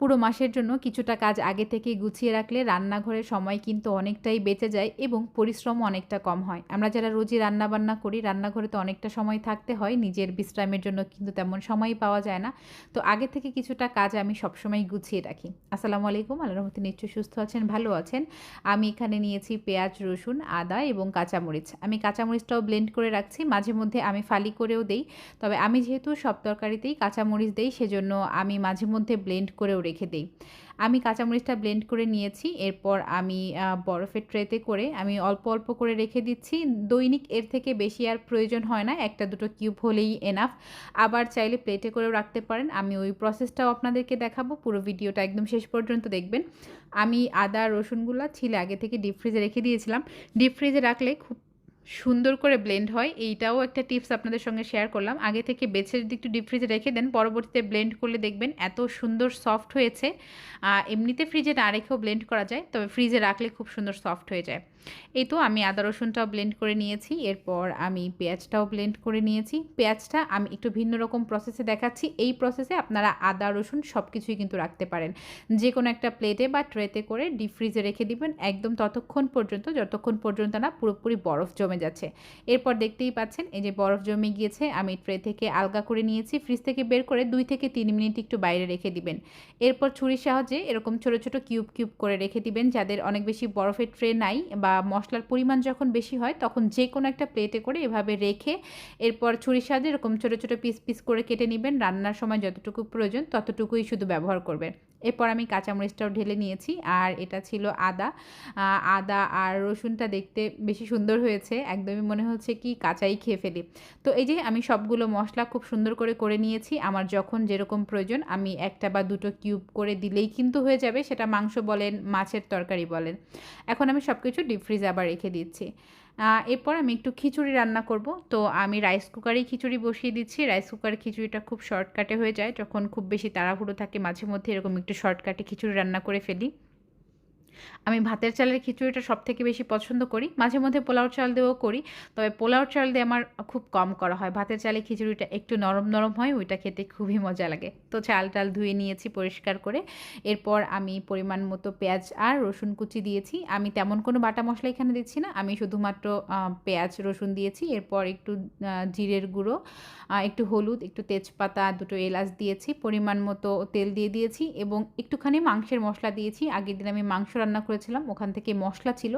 পুরো মাসের জন্য কিছুটা কাজ আগে থেকে গুছিয়ে রাখলে রান্নাঘরের সময় কিন্তু অনেকটাই বেঁচে যায় এবং পরিশ্রমও অনেকটা কম হয়। আমরা যারা রোজই রান্না বান্না করি, রান্নাঘরে তো অনেকটা সময় থাকতে হয়, নিজের বিশ্রামের জন্য কিন্তু তেমন সময় পাওয়া যায় না। তো আগে থেকে কিছুটা কাজ আমি সবসময় গুছিয়ে রাখি। আসসালামু আলাইকুম আল্লাহ রহমতে নিশ্চয় সুস্থ আছেন, ভালো আছেন। আমি এখানে নিয়েছি পেঁয়াজ, রসুন, আদা এবং কাঁচামরিচ। আমি কাঁচামরিচটাও ব্লেন্ড করে রাখছি, মাঝে মধ্যে আমি ফালি করেও দেই। তবে আমি যেহেতু সব তরকারিতেই কাঁচামরিচ দেই, সেজন্য আমি মাঝে মধ্যে ব্লেন্ড করেও রেখে দিই। আমি কাঁচামরিচটা ব্লেন্ড করে নিয়েছি, এরপর আমি বরফের ট্রেতে করে আমি অল্প অল্প করে রেখে দিচ্ছি। দৈনিক এর থেকে বেশি আর প্রয়োজন হয় না, একটা দুটো কিউব হলেই এনাফ আবার চাইলে প্লেটে করেও রাখতে পারেন। আমি ওই প্রসেসটাও আপনাদেরকে দেখাবো, পুরো ভিডিওটা একদম শেষ পর্যন্ত দেখবেন। আমি আদা, রসুনগুলো ছিলে আগে থেকে ডিপ ফ্রিজে রেখে দিয়েছিলাম। ডিপ ফ্রিজে রাখলে খুব সুন্দর করে ব্লেন্ড হয়। এইটাও একটা টিপস আপনাদের সঙ্গে শেয়ার করলাম। আগে থেকে বেছে যদি একটু ডিপ ফ্রিজে রেখে দেন, পরবর্তীতে ব্লেন্ড করলে দেখবেন এত সুন্দর সফট হয়েছে। এমনিতে ফ্রিজে না রেখেও ব্লেন্ড করা যায়, তবে ফ্রিজে রাখলে খুব সুন্দর সফট হয়ে যায়। এই তো আমি আদা রসুনটাও ব্লেন্ড করে নিয়েছি, এরপর আমি পেঁয়াজটাও ব্লেন্ড করে নিয়েছি। পেঁয়াজটা আমি একটু ভিন্ন রকম প্রসেসে দেখাচ্ছি। এই প্রসেসে আপনারা আদা, রসুন সব কিছুই কিন্তু রাখতে পারেন। যে কোনো একটা প্লেটে বা ট্রেতে করে ডিপ ফ্রিজে রেখে দিবেন, একদম ততক্ষণ পর্যন্ত, যতক্ষণ পর্যন্ত না পুরোপুরি বরফ জমে যাচ্ছে। এরপর দেখতেই পাচ্ছেন, এই যে বরফ জমে গিয়েছে, আমি ট্রে থেকে আলগা করে নিয়েছি। ফ্রিজ থেকে বের করে দুই থেকে তিন মিনিট একটু বাইরে রেখে দিবেন। এরপর ছুরির সাহায্যে এরকম ছোটো ছোটো কিউব কিউব করে রেখে দিবেন, যাদের অনেক বেশি বরফের ট্রে নাই বা মশলার পরিমাণ যখন বেশি হয়, তখন যে কোনো একটা প্লেটে করে এভাবে রেখে এরপর ছুরি সাহায্যে এরকম ছোটো ছোটো পিস পিস করে কেটে নেবেন। রান্নার সময় যতটুকু প্রয়োজন, ততটুকুই শুধু ব্যবহার করবেন। এরপর আমি কাঁচামরিচটাও ঢেলে নিয়েছি আর এটা ছিল আদা। আদা আর রসুনটা দেখতে বেশি সুন্দর হয়েছে, একদমই মনে হচ্ছে কি কাঁচাই খেয়ে ফেলি। তো এই যে আমি সবগুলো মশলা খুব সুন্দর করে করে নিয়েছি, আমার যখন যেরকম প্রয়োজন আমি একটা বা দুটো কিউব করে দিলেই কিন্তু হয়ে যাবে, সেটা মাংস বলেন, মাছের তরকারি বলেন। এখন আমি সব কিছু ডিপ ফ্রিজ আবার রেখে দিচ্ছি। এরপর আমি একটু খিচুড়ি রান্না করব। তো আমি রাইস কুকারেই খিচুড়ি বসিয়ে দিচ্ছি। রাইস কুকারে খিচুড়িটা খুব শর্টকাটে হয়ে যায়। যখন খুব বেশি তাড়াহুড়ো থাকে মাঝে মধ্যে এরকম একটু শর্টকাটে খিচুড়ি রান্না করে ফেলি। আমি ভাতের চালের খিচুড়িটা সব থেকে বেশি পছন্দ করি। মাঝে মধ্যে পোলাও চাল দিয়েও করি। তবে পোলাও চাল দিয়ে আমার খুব কম করা হয়। ভাতের চালের খিচুড়িটা একটু নরম নরম হয়, ওইটা খেতে খুবই মজা লাগে। তো চাল টাল ধুয়ে নিয়েছি পরিষ্কার করে। এরপর আমি পরিমাণ মতো পেঁয়াজ আর রসুন কুচি দিয়েছি। আমি তেমন কোনো বাটা মশলা এখানে দিচ্ছি না। আমি শুধুমাত্র পেঁয়াজ, রসুন দিয়েছি। এরপর একটু জিরের গুঁড়ো একটু হলুদ, একটু তেজপাতা, দুটো এলাচ দিয়েছি। পরিমাণ মতো তেল দিয়ে দিয়েছি এবং একটুখানি মাংসের মশলা দিয়েছি। আগের দিন আমি মাংস রান্না করেছিলাম, ওখান থেকে মশলা ছিল।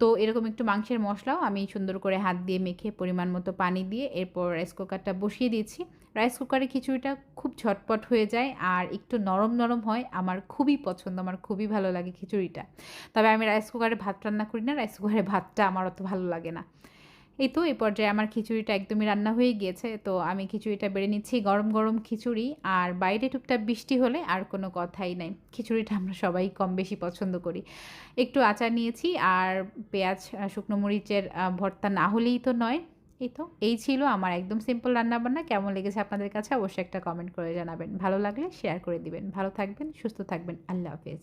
তো এরকম একটু মাংসের মশলাও আমি সুন্দর করে হাত দিয়ে মেখে পরিমাণ মতো পানি দিয়ে এরপর রাইস কুকারটা বসিয়ে দিয়েছি। রাইস কুকারে খিচুড়িটা খুব ঝটপট হয়ে যায় আর একটু নরম নরম হয়। আমার খুবই পছন্দ, আমার খুবই ভালো লাগে খিচুড়িটা। তবে আমি রাইস কুকারে ভাত রান্না করি না রাইস কুকারে ভাতটা আমার অত ভালো লাগে না। এই তো, এই পর্যায়ে আমার খিচুড়িটা একদমই রান্না হয়ে গিয়েছে। তো আমি খিচুড়িটা বেড়ে নিচ্ছি, গরম গরম খিচুড়ি। আর বাইরে টুকটাক বৃষ্টি হলে আর কোনো কথাই নাই। খিচুড়িটা আমরা সবাই কম বেশি পছন্দ করি। একটু আচার নিয়েছি, আর পেঁয়াজ শুকনো মরিচের ভর্তা না হলেই তো নয়। এই তো, এই ছিল আমার একদম সিম্পল রান্নাবান্না। কেমন লেগেছে আপনাদের কাছে অবশ্যই একটা কমেন্ট করে জানাবেন। ভালো লাগলে শেয়ার করে দিবেন। ভালো থাকবেন, সুস্থ থাকবেন। আল্লাহ হাফেজ।